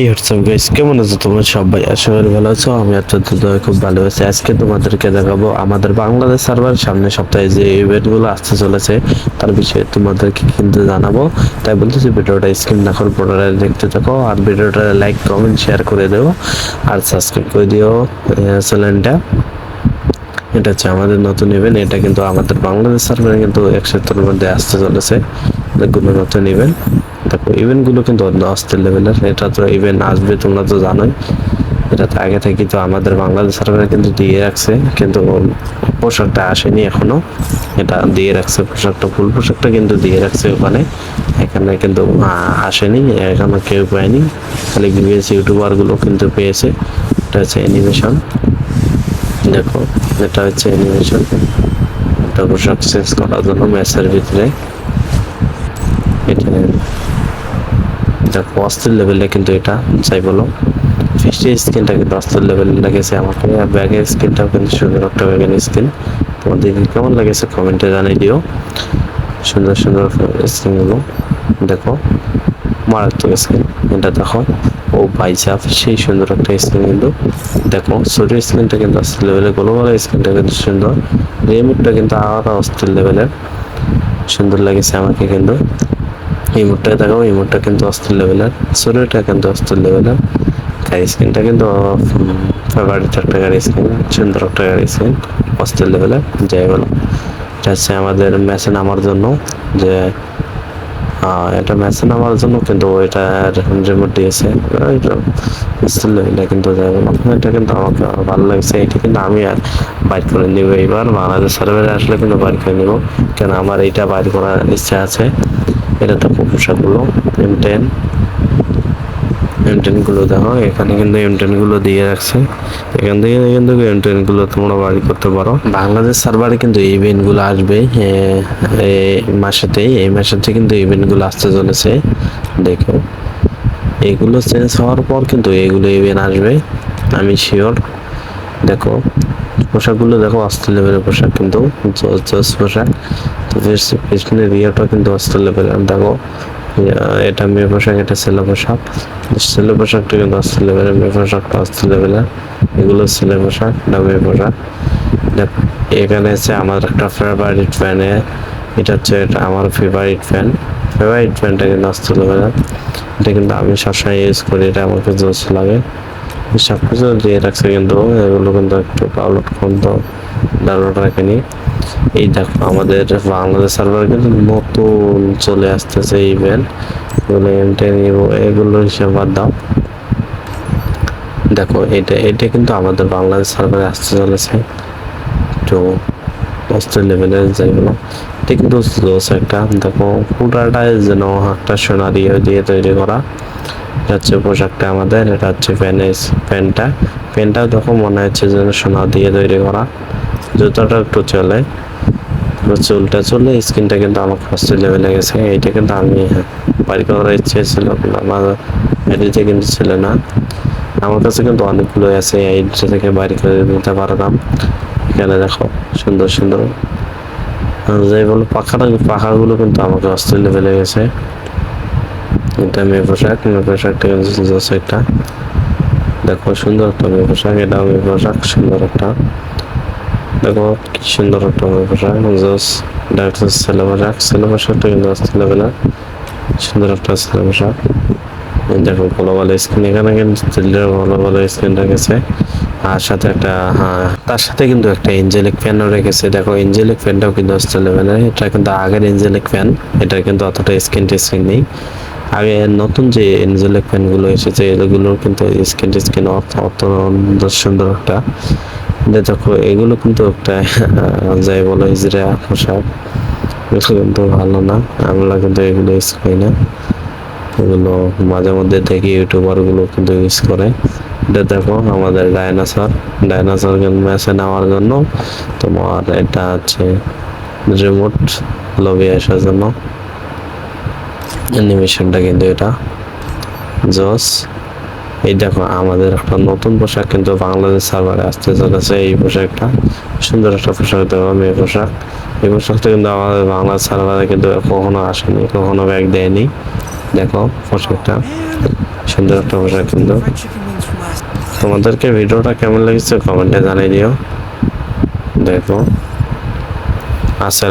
এই WhatsApp guys কেমন আছো তোমরা? সবাই আশা করি ভালো আছো। আমি অত্যন্ত খুব ভালো আছি। আজকে তোমাদেরকে দেখাবো আমাদের বাংলাদেশ সার্ভার সামনে সপ্তাহে যে ইভেন্টগুলো আসতে চলেছে, তার বিষয়ে তোমাদেরকে কিন্তু জানাব। তাই বলতেছি, ভিডিওটা স্ক্রিন না করে পুরোটা দেখতে থাকো। আর ভিডিওটা লাইক কমেন্ট শেয়ার করে দেবো আর সাবস্ক্রাইব করে দিও চ্যানেলটা এটা হচ্ছে আমাদের নতুন ইভেন্ট এটা কিন্তু আমাদের বাংলাদেশ সার্ভারে কিন্তু এক মধ্যে আসতে চলেছে। অনেকগুলো নতুন ইভেন্ট দেখো ইভেন্টগুলো কিন্তু অস্থির লেভেলের এটা তো ইভেন্ট আসবে, তোমরা তো জানোই। এটা তো আগে থেকে তো আমাদের বাংলাদেশ সার্ভারে কিন্তু দিয়ে রাখছে, কিন্তু পোশাকটা আসেনি এখনও। এটা দিয়ে রাখছে পোশাকটা, ফুল পোশাকটা কিন্তু দিয়ে রাখছে ওখানে। এখানে কিন্তু আসেনি, এখনও কেউ পায়নি। খালি বিবিএস ইউটিউবারগুলো কিন্তু পেয়েছে। এটা হচ্ছে অ্যানিমেশন দেখো, এটা হচ্ছে অ্যানিমেশন এটা পোশাক চেঞ্জ করার জন্য ম্যাচের ভিতরে। এটা দেখো, অস্থির লেভেলে কিন্তু এটা, যাই বলো। ফিস্টি স্কিনটা কিন্তু অস্থির লেভেলে লেগেছে আমাকে, আর ব্যাগের স্কিনটাও কিন্তু সুন্দর একটা ব্যাগের স্কিন তোমাদের কেমন লেগেছে কমেন্টে জানিয়ে দিও। সুন্দর সুন্দর স্কিনগুলো দেখো, মারাত্মক স্কিন এটা দেখো। ও বাইচাপ সেই সুন্দর একটা স্কিন কিন্তু। দেখো শরীর স্কিনটা কিন্তু অস্থির লেভেলে গ্লোবাল স্কিনটা কিন্তু সুন্দর। রিমোটটা কিন্তু আরও অস্থির লেভেলের সুন্দর লেগেছে আমাকে কিন্তু। এই মুডটা দেখাবো এই মুডটা কিন্তু অস্থির লেভেলের শরীরটা কিন্তু অস্থির লেভেলের গাড়ি স্ক্রিনটা কিন্তু ফেভারিট একটা গাড়ি স্ক্রিন সুন্দর একটা গাড়ি স্ক্রিন অস্থির লেভেলের যাই বলো এটা আমাদের ম্যাচে নামার জন্য যে এটা ম্যাচে নামার জন্য কিন্তু এটা রিমোট দিয়েছে। এটা কিন্তু এটা কিন্তু আমাকে ভালো লাগছে, এটা কিন্তু আমি আর বাইর করে নিব এবার বাংলাদেশ সার্ভারে আসলে কিন্তু বাইর করে নিব, কেন আমার এইটা বাইর করার ইচ্ছা আছে। এটা তো পোশাকগুলো এম টেন এম দেখো এখানে কিন্তু এম দিয়ে রাখছে এখান থেকে কিন্তু এম টেন তোমরা বাড়ি করতে পারো বাংলাদেশ সার্ভারে কিন্তু ইভেন্টগুলো আসবে এই মাসেতেই এই মাসেতে কিন্তু ইভেন্টগুলো আসতে চলেছে দেখো এগুলো চেঞ্জ হওয়ার পর কিন্তু এগুলো ইভেন্ট আসবে আমি শিওর দেখো পোশাকগুলো দেখো অস্ত্র লেভেলের পোশাক কিন্তু পোশাক তো পেছনের রিয়াটা কিন্তু অস্ত্র লেভেলের দেখো এটা মেয়ে পোশাক, এটা ছেলে পোশাক। ছেলে পোশাকটা কিন্তু অস্ত্র লেভেলের মেয়ে পোশাকটা অস্ত্র লেভেলের এগুলো ছেলে পোশাক এটা মেয়ে পোশাক। এখানে আছে আমার একটা ফেভারিট ফ্যান এটা হচ্ছে এটা আমার ফেভারিট ফ্যান ফেভারিট ফ্যানটা কিন্তু অস্ত্র লেভেলের এটা কিন্তু আমি সবসময় ইউজ করি, এটা আমাকে জোস লাগে। সব কিছু দিয়ে রাখছে কিন্তু, এগুলো কিন্তু একটু ডাউনলোড করতে ডাউনলোড রাখেনি এই দেখো, আমাদের বাংলাদেশ সার্ভার কিন্তু নতুন চলে আসতেছে ইভেন্ট এগুলো হিসাব বাদ দাও। দেখো, এটা এটা কিন্তু আমাদের বাংলাদেশ সার্ভারে আসতে চলেছে। তো অস্ট্রেল লেভেলের যেগুলো, এটা কিন্তু জোস একটা দেখো পুরাটাই যেন একটা সোনা দিয়ে দিয়ে তৈরি করা। এটা হচ্ছে পোশাকটা আমাদের, এটা হচ্ছে প্যান্টটা প্যান্টটা দেখো, মনে হচ্ছে যেন সোনা দিয়ে তৈরি করা। জুতাটা একটু চলে। চুলটা চলে, স্কিনটা কিন্তু আমার ফার্স্ট লেভেলে গেছে। এইটা কিন্তু আমি বাড়ি করার ইচ্ছে ছিল আমার এডিতে কিন্তু ছিল না। আমার কাছে কিন্তু অনেকগুলো আছে এইটা থেকে বাড়ি করে নিতে পারতাম। এখানে দেখো, সুন্দর সুন্দর। যাই বলো, পাখাটা, পাখাগুলো কিন্তু আমাকে অস্থির লেভেলে গেছে। এটা মেয়ে পোশাক, মেয়ে পোশাকটা কিন্তু একটা। দেখো, সুন্দর একটা মেয়ে পোশাক, এটাও মেয়ে পোশাক, সুন্দর একটা। দেখো কি সুন্দর একটা পোশাক জোস ছেলে পোশাক ছেলে পোশাকটা কিন্তু অস্থির লেভেলে সুন্দর একটা এই দেখো, ভালো ভালো স্ক্রিন এখানে কিন্তু ভালো ভালো স্ক্রিন রেখেছে। আর সাথে একটা হ্যাঁ তার সাথে কিন্তু একটা এঞ্জেলিক ফ্যানও রেখেছে। দেখো এঞ্জেলিক ফ্যানটাও কিন্তু অস্থির লেভেলে এটা কিন্তু আগের এঞ্জেলিক ফ্যান এটা কিন্তু অতটা স্ক্রিন টেস্কিন নেই। আগে নতুন যে এঞ্জেলিক ফ্যানগুলো এসেছে, এগুলোর কিন্তু স্ক্রিন টেস্কিন অত সুন্দর একটা। দেখো এগুলো কিন্তু একটা যাই বলো, ইজরা, পোশাক, এগুলো কিন্তু ভালো না। আমরা কিন্তু এগুলো ইউজ করি না। এগুলো মাঝে মধ্যে দেখি ইউটিউবারগুলো কিন্তু ইউজ করে। এটা দেখো, আমাদের ডাইনোসর। ডাইনোসর ম্যাচে নেওয়ার জন্য তোমার এটা হচ্ছে রিমোট লবি আসার জন্য। অ্যানিমেশনটা কিন্তু এটা। জস এই দেখো, আমাদের একটা নতুন পোশাক কিন্তু বাংলাদেশ সার্ভারে আসতে চলেছে। এই পোশাকটা সুন্দর একটা পোশাক দেওয়া মেয়ে পোশাক। এই পোশাকটা কিন্তু আমাদের বাংলা সার্ভারে কিন্তু কখনো আসেনি, কখনো ব্যাগ দেয়নি। দেখো, পোশাকটা সুন্দর একটা পোশাক কিন্তু. তোমাদেরকে ভিডিওটা কেমন লেগেছে কমেন্টে জানিয়ে দিও। দেখো, আসলে